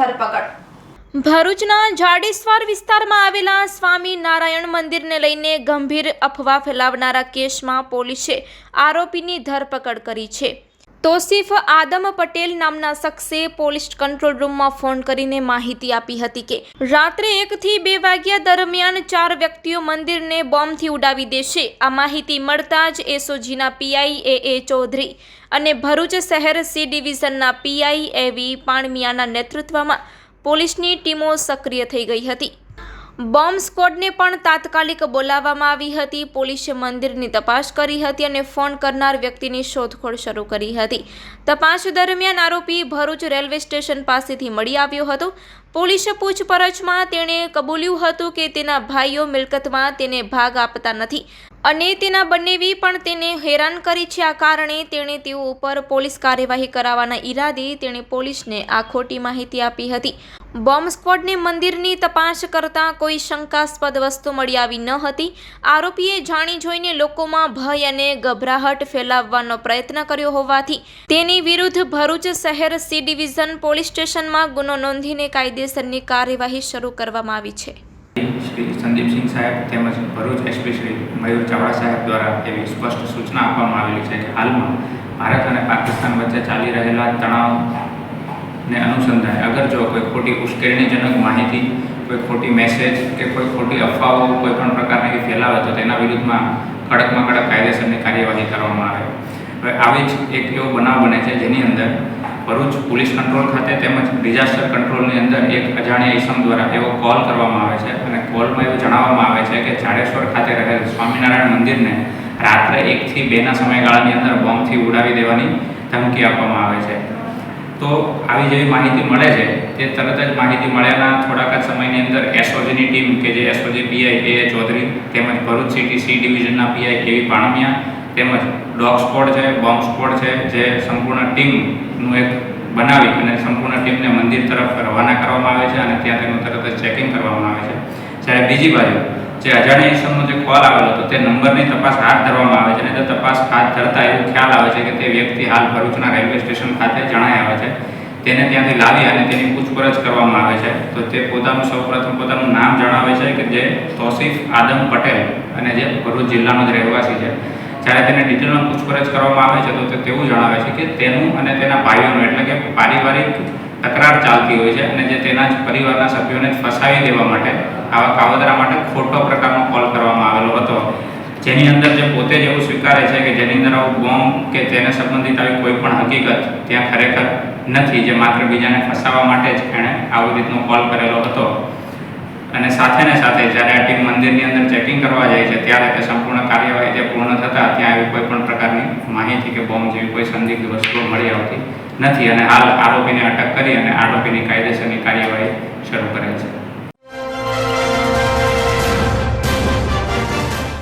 ધરપકડ ભરૂચના જાડેશ્વર વિસ્તારમાં આવેલા સ્વામી નારાયણ મંદિરને લઈને ગંભીર અફવા ફેલાવનારા કેસમાં પોલીસે આરોપીની ધરપકડ કરી છે. તોસીફ આદમ પટેલ નામના શખ્સે પોલીસ કંટ્રોલ રૂમમાં ફોન કરીને માહિતી આપી હતી કે રાત્રે એકથી બે વાગ્યા દરમિયાન ચાર વ્યક્તિઓ મંદિરને બોમ્બથી ઉડાવી દેશે. આ માહિતી મળતા જ એસઓજીના પીઆઈ એ એ ચૌધરી અને ભરૂચ શહેર સી ડિવિઝનના પીઆઈ એવી પાણમિયાના નેતૃત્વમાં પોલીસની ટીમો સક્રિય થઈ ગઈ હતી. બોમ્બ સ્કોડને પણ તાત્કાલિક બોલાવવામાં આવી હતી. પોલીસે મંદિરની તપાસ કરી હતી અને ફોન કરનાર વ્યક્તિની શોધખોળ શરૂ કરી હતી. તપાસ દરમિયાન આરોપી ભરૂચ રેલવે સ્ટેશન પાસેથી મળી આવ્યો હતો. પોલીસે પૂછપરછમાં તેણે કબૂલ્યું હતું કે તેના ભાઈઓ મિલકતમાં તેને ભાગ આપતા નથી અને તેના બંનેવી પણ તેને હેરાન કરી છે. આ કારણે તેણે તેઓ ઉપર પોલીસ કાર્યવાહી કરાવવાના ઈરાદે તેણે પોલીસને આ ખોટી માહિતી આપી હતી. બોમ્બ સ્ક્વોડને મંદિરની તપાસ કરતાં કોઈ શંકાસ્પદ વસ્તુ મળી આવી ન હતી. આરોપીએ જાણી જોઈને લોકોમાં ભય અને ગભરાહટ ફેલાવવાનો પ્રયત્ન કર્યો હોવાથી તેની વિરુદ્ધ ભરૂચ શહેર સી ડિવિઝન પોલીસ સ્ટેશનમાં ગુનો નોંધીને કાયદેસરની કાર્યવાહી શરૂ કરવામાં આવી છે. સંદીપસિંહ સાહેબ તેમજ ભરૂચ એસપી મયુર ચાવડા સાહેબ દ્વારા એવી સ્પષ્ટ સૂચના આપવામાં આવેલી છે કે હાલમાં ભારત અને પાકિસ્તાન વચ્ચે ચાલી રહેલા તણાવને અનુસંધાને અગર જો ખોટી ઉશ્કેરણીજનક માહિતી, કોઈ ખોટી મેસેજ કે કોઈ ખોટી અફવાઓ, કોઈ પણ પ્રકારની ફેલાવે તો તેના વિરુદ્ધમાં કડકમાં કડક કાયદેસરની કાર્યવાહી કરવામાં આવે. હવે આવી જ એક એવો બનાવ બને છે જેની અંદર ભરૂચ પોલીસ કંટ્રોલ ખાતે તેમજ ડિઝાસ્ટર કંટ્રોલની અંદર એક અજાણ્યા ઇસમ દ્વારા એવો કોલ કરવામાં આવે છે અને કોલમાં એવું જણાવવામાં આવે છે કે જાડેશ્વર ખાતે રહેલ સ્વામિનારાયણ મંદિરને રાત્રે એકથી બેના સમયગાળાની અંદર બોમ્બથી ઉડાવી દેવાની ધમકી આપવામાં આવે છે. તો આવી જેવી માહિતી મળે છે, તે તરત જ માહિતી મળ્યાના થોડાક જ સમયની અંદર એસઓજીની ટીમ કે જે એસઓજી પીઆઈ એ ચૌધરી તેમજ ભરૂચ સિટી સી ડિવિઝનના પીઆઈ કેવી પાણમિયા તેમજ ડોગ સ્કોડ છે, બોમ્બ સ્કોડ છે, જે સંપૂર્ણ ટીમનું એક બનાવી અને સંપૂર્ણ ટીમને મંદિર તરફ રવાના કરવામાં આવે છે અને ત્યાં તેનું તરત જ ચેકિંગ કરવામાં આવે છે. જ્યારે બીજી બાજુ જે અજાણ્યા જે કોલ આવેલો હતો, તે નંબરની તપાસ હાથ ધરવામાં આવે છે અને તે તપાસ હાથ ધરતા એવું ખ્યાલ આવે છે કે તે વ્યક્તિ હાલ ભરૂચના રેલવે સ્ટેશન ખાતે જણાય આવે છે. તેને ત્યાંથી લાવી અને તેની પૂછપરછ કરવામાં આવે છે. તો તે પોતાનું સૌપ્રથમ પોતાનું નામ જણાવે છે કે જે તોસીફ આદમ પટેલ અને જે ભરૂચ જિલ્લાનો જ રહેવાસી છે. જ્યારે તેને ડિટેલમાં પૂછપરછ કરવામાં આવે છે તે તેવું જણાવે છે કે તેનું અને તેના ભાઈઓનું, એટલે કે પારિવારિક તકરાર ચાલતી હોય છે અને જે તેના જ પરિવારના સભ્યોને ફસાવી દેવા માટે આવા કાવતરા માટે ખોટો પ્રકારનો કોલ કરવામાં આવેલો હતો. જેની અંદર જે પોતે જ એવું સ્વીકારે છે કે જેની અંદર આવું બોમ્બ કે તેને સંબંધિત આવી કોઈ પણ હકીકત ત્યાં ખરેખર નથી, જે માત્ર બીજાને ફસાવવા માટે જ એણે આવી રીતનો કોલ કરેલો હતો. અને સાથે ને સાથે જ્યારે આ ટીમ મંદિરની અંદર ચેકિંગ કરવા જાય છે, ત્યારે તે સંપૂર્ણ કાર્યવાહી જે પૂર્ણ થતાં ત્યાં આવી કોઈ પણ પ્રકારની માહિતી કે બોમ્બ જેવી કોઈ સંદિગ્ધ વસ્તુઓ મળી આવતી નથી અને હાલ આરોપીને અટક કરી અને આરોપીની કાયદેસરની કાર્યવાહી શરૂ કરેલ છે.